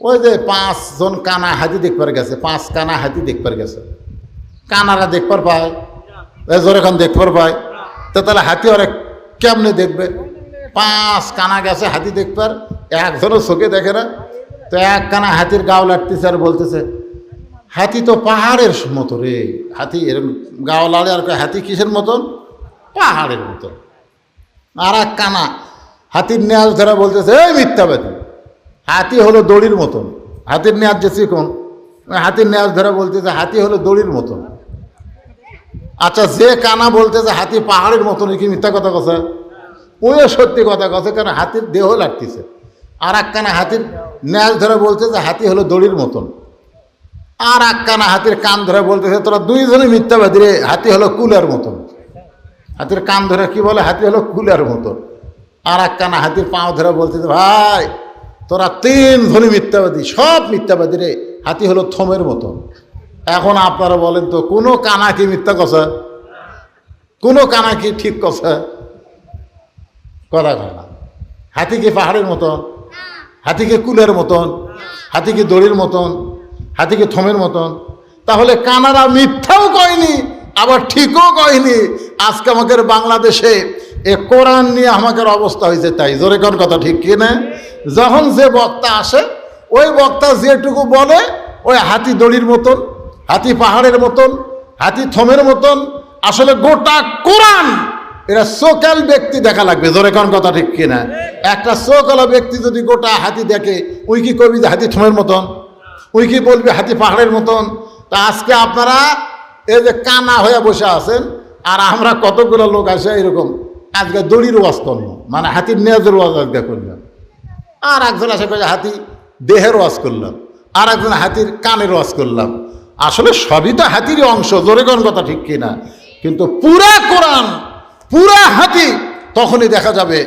ওই যে পাঁচজন কানা হাতি দেখবার গেছে, পাঁচ কানা হাতি দেখবার গেছে। কানারা দেখবার পায় জোরেখান দেখবার পায়। তো তাহলে হাতি ওরা কেমনে দেখবে? পাঁচ কানা গেছে হাতি দেখবার, একজনও চোখে দেখে না। তো এক কানা হাতির গাও লাগতেছে আর বলতেছে, হাতি তো পাহাড়ের মতো রে, হাতি এরকম গাও লাড়ে আর হাতি কিসের মতন? পাহাড়ের মতন। আর এক কানা হাতির নেয়াজ ধরা বলতেছে, এই মিথ্যাবাদী। হাতি হলো দড়ির মতন। হাতির নেয়াজ যে ওই হাতির নেয়াজ ধরা বলতেছে হাতি হলো দড়ির মতন। আচ্ছা যে কানা বলতেছে হাতি পাহাড়ের মতন কি মিথ্যা কথা কথা ওইও সত্যি কথা কথা কারণ হাতির দেহ লাগতেছে। আর এক কানা হাতির ন্যাজ ধরে বলতেছে হাতি হলো দড়ির মতন। আর এক কানা হাতির কান ধরে বলতেছে, তোরা দুইজনে মিথ্যাবাদী রে, হাতি হলো কুলার মতন। হাতির কান ধরে কি বলে? হাতি হলো কুলার মতন। আর এক কানা হাতির পাও ধরে বলতেছে, ভাই তোরা তিন ধনী মিথ্যাবাদী, সব মিথ্যাবাদী রে হাতি হলো থমের মতন। এখন আপনারা বলেন তো, কোনো কানা কি মিথ্যা কথা? কোনো কানা কি ঠিক কথা? কথা কয় না। হাতি কি পাহাড়ের মতন? হাতি কি কুলের মতন? হাতি কি দড়ির মতন? হাতি কি থমের মতন? তাহলে কানারা মিথ্যাও কয়নি, আবার ঠিকও কয়নি। আজকে আমাদের বাংলাদেশে এ কোরআন নিয়ে আমাদের অবস্থা হয়েছে তাই। জোরে কথা ঠিক কি না? যখন যে বক্তা আসে, ওই বক্তা যেটুকু বলে, ওই হাতি দড়ির মতন, হাতি পাহাড়ের মতন, হাতি থমের মতন, আসলে গোটা কোরআন এরা সোকাল ব্যক্তি দেখা লাগবে। জোরে কোন কথা ঠিক কিনা? একটা সোকালা ব্যক্তি যদি গোটা হাতি দেখে ওই কি করবি হাতি থমের মতন? ওই কি বলবি হাতি পাহাড়ের মতন? তা আজকে আপনারা এই যে কানা হয়ে বসে আছেন, আর আমরা কতগুলো লোক আসে এরকম। আজকে দড়ির ওয়াজ করলাম মানে হাতির নেজের ওয়াজ আজকে করলাম আর একজন আসে কয়ে হাতি, দেহের ওয়াজ করলাম। আর একজন হাতির কানের ওয়াজ করলাম। আসলে সবই তো হাতিরই অংশ জোরে কোন কথা ঠিক কিনা কিন্তু পুরা কোরআন, পুরা হাতি তখনই দেখা যাবে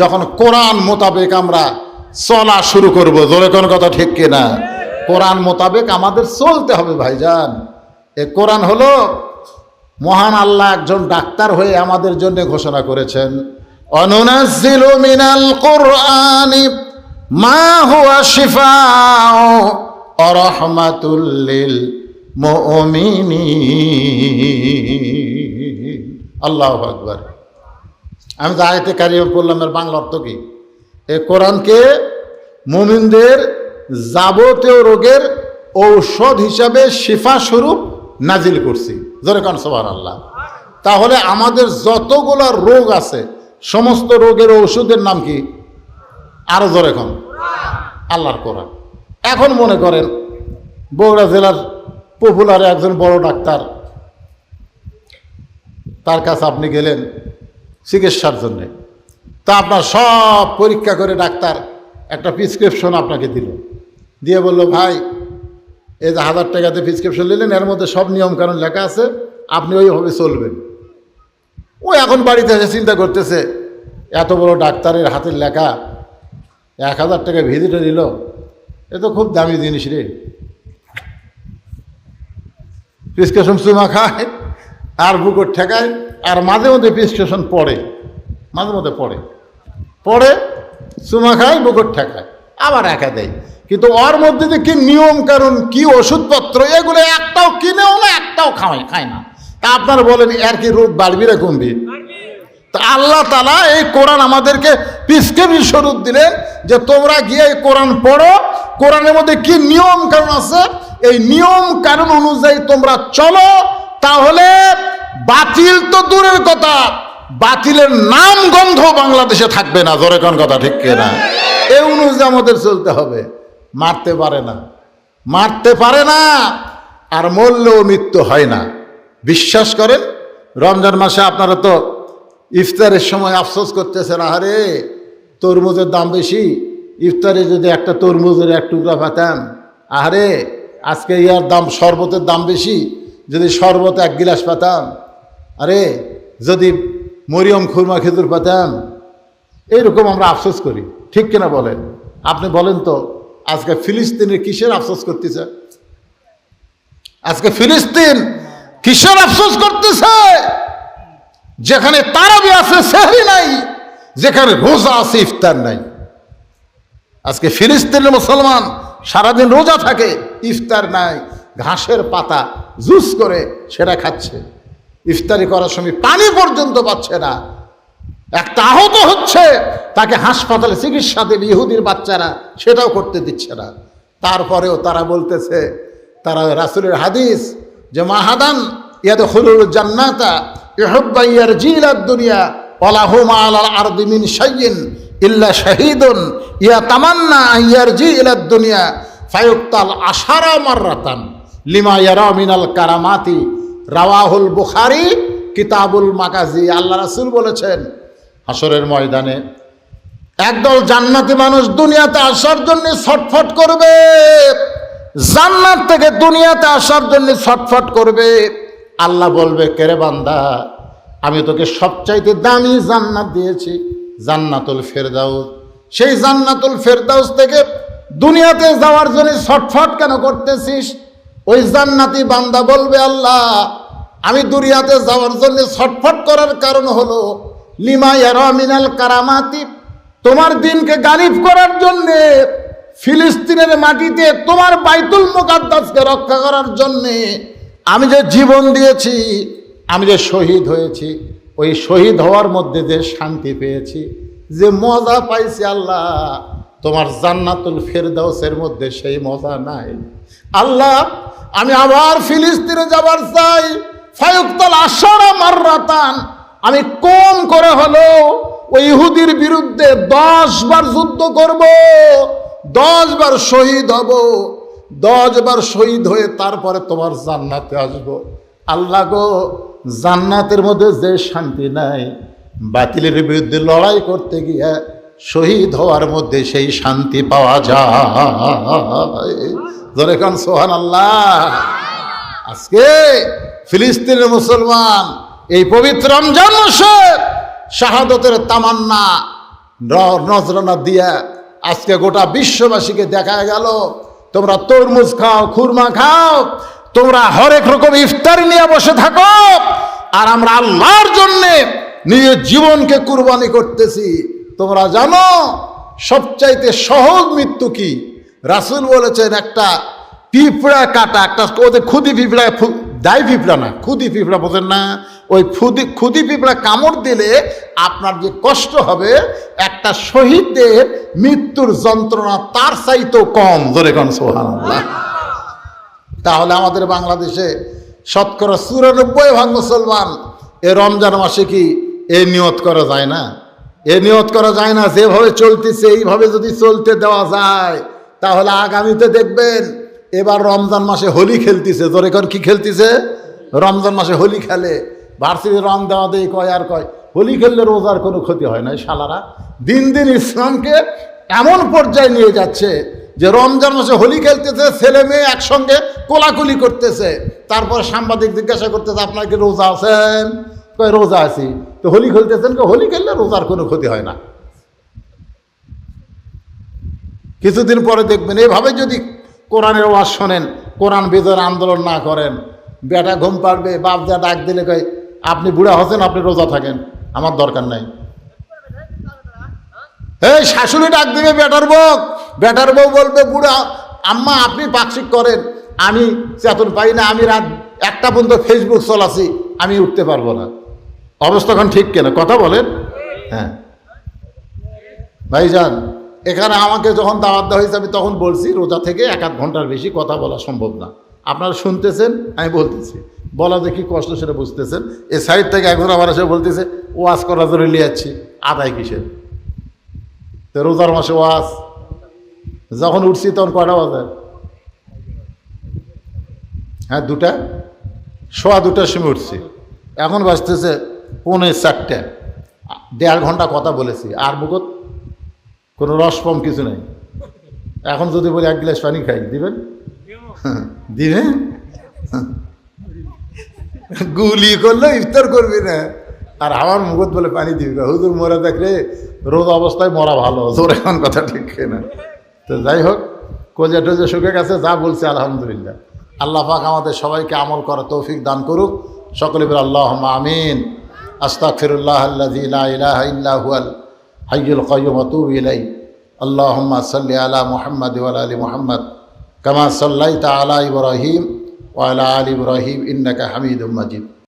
যখন কোরআন মোতাবেক আমরা চলা শুরু করব। জোরে কোন কথা ঠিক কিনা কোরআন মোতাবেক আমাদের চলতে হবে ভাইজান। এ কোরআন হলো মহান আল্লাহ একজন ডাক্তার হয়ে আমাদের জন্য ঘোষণা করেছেন, অনুনাজ্জিলু মিনাল কোরআনি মা হুয়া শিফাউ ওয়া রাহমাতুল লিল মুমিনিন। আকবার। আমি তো আয়তে কারিম পড়লাম, এর বাংলা অর্থ কি? এ কোরআনকে মুমিনদের যাবতীয় রোগের ঔষধ হিসাবে শিফা স্বরূপ নাজিল করছি। জোরে কান সবার আল্লাহ তাহলে আমাদের যতগুলো রোগ আছে, সমস্ত রোগের ঔষধের নাম কি? আরও জোরে কন। আল্লাহর কোরআন। এখন মনে করেন, বগুড়া জেলার পপুলার একজন বড় ডাক্তার, তার কাছে আপনি গেলেন চিকিৎসার জন্যে। তা আপনার সব পরীক্ষা করে ডাক্তার একটা প্রিসক্রিপশন আপনাকে দিল। দিয়ে বলল, ভাই, এই যে হাজার টাকাতে প্রিসক্রিপশন নিলেন, এর মধ্যে সব নিয়মকানুন লেখা আছে, আপনি ওইভাবে চলবেন। ও এখন বাড়িতে এসে চিন্তা করতেছে, এত বড় ডাক্তারের হাতের লেখা এক হাজার টাকা ভিজিটে নিল এ তো খুব দামি জিনিস রে। প্রিসক্রিপশন চুমা খায়, আর বুকর ঠেকায়, আর মাঝে মধ্যে প্রিসক্রিপশন পড়ে, মাঝে মধ্যে পড়ে। পড়ে, চুমা খায়, বুকর ঠেকায়, আবার একা দেয়। কিন্তু ওর মধ্যে যে কি নিয়ম কারণ কি ওষুধপত্র, এগুলো একটাও কিনেও না, একটাও খাওয়াই, খায় না। তা আপনারা বলেন, এর কি রোগ বাড়বি না কমবি তা আল্লাহ তালা এই কোরআন আমাদেরকে প্রিসক্রিপশন স্বরূপ দিলেন যে তোমরা গিয়ে কোরআন পড়ো। কোরআনের মধ্যে কি নিয়ম কারণ আছে? এই নিয়ম কারণ অনুযায়ী তোমরা চলো, তাহলে বাতিল তো দূরের কথা, বাতিলের নাম গন্ধ বাংলাদেশে থাকবে না, জোরে কোন কথা ঠিক না এই অনুযায়ী আমাদের চলতে হবে। মারতে পারে না। মারতে পারে না, আর মরলেও মৃত্যু হয় না। বিশ্বাস করেন? রমজান মাসে আপনারা তো ইফতারের সময় আফসোস করতেছেন আরে তরমুজের দাম বেশি? ইফতারে যদি একটা তরমুজের এক টুকরা পাতাম আরে আজকে ইয়ার দাম শরবতের দাম বেশি, যদি শরবত এক গিলাস পাতাম আরে, যদি মরিয়ম খুরমা খেজুর পাতাম এইরকম আমরা আফসোস করি। ঠিক কিনা বলেন? আপনি বলেন তো, আজকে ফিলিস্তিনের কিসের আফসোস করতেছে? আজকে ফিলিস্তিন কিসের আফসোস করতেছে? যেখানে তারাবি আছে, সেহরি নাই। যেখানে রোজা আছে ইফতার নাই। আজকে ফিলিস্তিনের মুসলমান সারাদিন রোজা থাকে, ইফতার নাই, ঘাসের পাতা জুস করে সেটা খাচ্ছে। ইফতারি করার সময় পানি পর্যন্ত পাচ্ছে না। একটা আহত হচ্ছে, তাকে হাসপাতালে চিকিৎসা দেবে, ইহুদির বাচ্চারা সেটাও করতে দিচ্ছে না। তারপরেও তারা বলতেছে, তারা রাসুলের হাদিস যে মাহাদান ইয়াদ হলুল জান্নাতা ইহব্বাইয়ার জিলাদ দুনিয়া শাইয়িন ইল্লা ইয়া তামান্না আইয়ার জি লিমা ইয়ারা মিনাল কারামাতি। রাওয়াহুল বুখারী, কিতাবুল আল্লাহ রাসূল বলেছেন হাসরের ময়দানে একদল জান্নাতি মানুষ দুনিয়াতে আসার জন্য ছটফট করবে। জান্নাত থেকে দুনিয়াতে আসার জন্য ছটফট করবে। আল্লাহ বলবে কেরে বান্দা? আমি তোকে সবচাইতে দামি জান্নাত দিয়েছি, জান্নাতুল ফেরদাউস। সেই জান্নাতুল ফেরদাউস থেকে দুনিয়াতে যাওয়ার জন্য ছটফট কেন করতেছিস? ওই জান্নাতি বান্দা বলবে, আল্লাহ, আমি দুনিয়াতে যাওয়ার জন্য ছটফট করার কারণ হলো, লিমা ইয়ারা মিনাল কারামাতি। তোমার দিনকে গালিব করার জন্যে, ফিলিস্তিনের মাটিতে তোমার বাইতুল মোকাদ্দাসকে রক্ষা করার জন্যে আমি যে জীবন দিয়েছি আমি যে শহীদ হয়েছি, ওই শহীদ হওয়ার মধ্যে যে শান্তি পেয়েছি, যে মজা পাইছি আল্লাহ, তোমার জান্নাতুল ফেরদাউসের মধ্যে সেই মজা নাই। আল্লাহ, আমি আবার ফিলিস্তিনে যাবার চাই। ফায়ুক্তাল আশারা মাররাতান। আমি কম করে হলো ওই ইহুদির বিরুদ্ধে দশ বার যুদ্ধ করব, দশ বার শহীদ হব, দশ বার শহীদ হয়ে তারপরে তোমার জান্নাতে আসব। আল্লাহ গো জান্নাতের মধ্যে যে শান্তি নাই, বাতিলের বিরুদ্ধে লড়াই করতে গিয়ে শহীদ হওয়ার মধ্যে সেই শান্তি পাওয়া যায়। খান সোহান আল্লাহ আজকে ফিলিস্তিনের মুসলমান এই পবিত্র রমজান মাসে শাহাদতের তামান্না নজরানা দিয়া আজকে গোটা বিশ্ববাসীকে দেখা গেল। তোমরা তরমুজ খাও, খুরমা খাও তোমরা হরেক রকম ইফতার নিয়ে বসে থাকো। আর আমরা আল্লাহর জন্যে নিজের জীবনকে কুরবানি করতেছি। তোমরা জানো, সবচাইতে সহজ মৃত্যু কি? রাসুল বলেছেন একটা পিঁপড়া কাটা, একটা ওদের খুদি পিঁপড়া দায় পিঁপড়া না, খুদি পিঁপড়া বোঝেন না, ওই খুদি খুদি পিঁপড়া কামড় দিলে আপনার যে কষ্ট হবে, একটা শহীদদের মৃত্যুর যন্ত্রণা তার চাইতেও কম। ধরে কোন সোহান তাহলে আমাদের বাংলাদেশে শতকরা চুরানব্বই ভাগ মুসলমান এ রমজান মাসে কি এ নিয়ত করা যায় না? এ নিয়ত করা যায় না, যেভাবে চলতেছে, এইভাবে যদি চলতে দেওয়া যায়, তাহলে আগামীতে দেখবেন এবার রমজান মাসে হোলি খেলতেছে। জোরে কর, কি খেলতেছে? রমজান মাসে হোলি খেলে। ভার্সিটি রং দেওয়া দেয় কয় আর কয়। হোলি খেললে রোজার কোনো ক্ষতি হয় না শালারা। দিন দিন ইসলামকে এমন পর্যায়ে নিয়ে যাচ্ছে যে রমজান মাসে হোলি খেলতেছে ছেলে মেয়ে একসঙ্গে কোলাকুলি করতেছে। তারপর সাংবাদিক জিজ্ঞাসা করতেছে আপনার কি রোজা আছেন? কয় রোজা আছি। তো হোলি খেলতেছেন হোলি খেললে রোজার কোনো ক্ষতি হয় না। কিছুদিন পরে দেখবেন এভাবে যদি কোরআনের ওয়াজ শোনেন কোরআন বিজয়ের আন্দোলন না করেন বেটা ঘুম পাড়বে বাপ যা ডাক দিলে কয় আপনি বুড়া হচ্ছেন আপনি রোজা থাকেন আমার দরকার নাই। এই শাশুড়ি ডাক দিবে বেটার বউ বেটার বউ বলবে, বুড়া, আম্মা, আপনি পাক্ষিক করেন। আমি চেতন পাই না, আমি রাত একটা পর্যন্ত ফেসবুক চলাছি, আমি উঠতে পারব না। অবস্থা এখন ঠিক কেন? কথা বলেন। হ্যাঁ। ভাইজান, এখানে আমাকে যখন দাওয়াত দেওয়া হয়েছে, আমি তখন বলছি, রোজা থেকে এক আধ ঘণ্টার বেশি কথা বলা সম্ভব না। আপনারা শুনতেছেন, আমি বলতেছি। বলা দেখি কষ্ট, সেটা বুঝতেছেন। এ সাইড থেকে একজন আমার এসে বলতেছে, ওয়াজ জন্য নিয়ে যাচ্ছি। আদায় কিসের? তো রোজার মাসে ওয়াজ যখন উঠছি তখন কয়টা বাজে? হ্যাঁ দুটা? সোয়া দুটার সময় উঠছি। এখন বাজতেছে পৌনে চারটে। দেড় ঘণ্টা কথা বলেছি। আর মুখত কোনো রসপম কিছু নেই। এখন যদি বলি এক গ্লাস পানি খাই, দিবেন? দিবেন গুলি করলে ইফতার করবি না। আর আমার মুখত বলে পানি দিবি হুজুর মরে দেখলে রোদ অবস্থায় মরা ভালো। তোর এখন কথা ঠিক না। তো যাই হোক কোজা টোজা শুকে গেছে, যা বলছে আলহামদুলিল্লাহ। আল্লাহ পাক আমাদের সবাইকে আমল করা তৌফিক দান করুক। সকলে বলে আল্লাহ আমিন। আস্তাক ফিরুল্লাহ আল্লাহ হাইয়ুল কয়ুম অতুব ইলাই আল্লাহম্মা সাল্লি আলা মুহাম্মদ আলী মোহাম্মদ। কামা সাল্লাইতা আলা ইব্রাহিম ওয়ালা আলী ইব্রাহিম ইন্নাকা হামিদুম মাজিদ।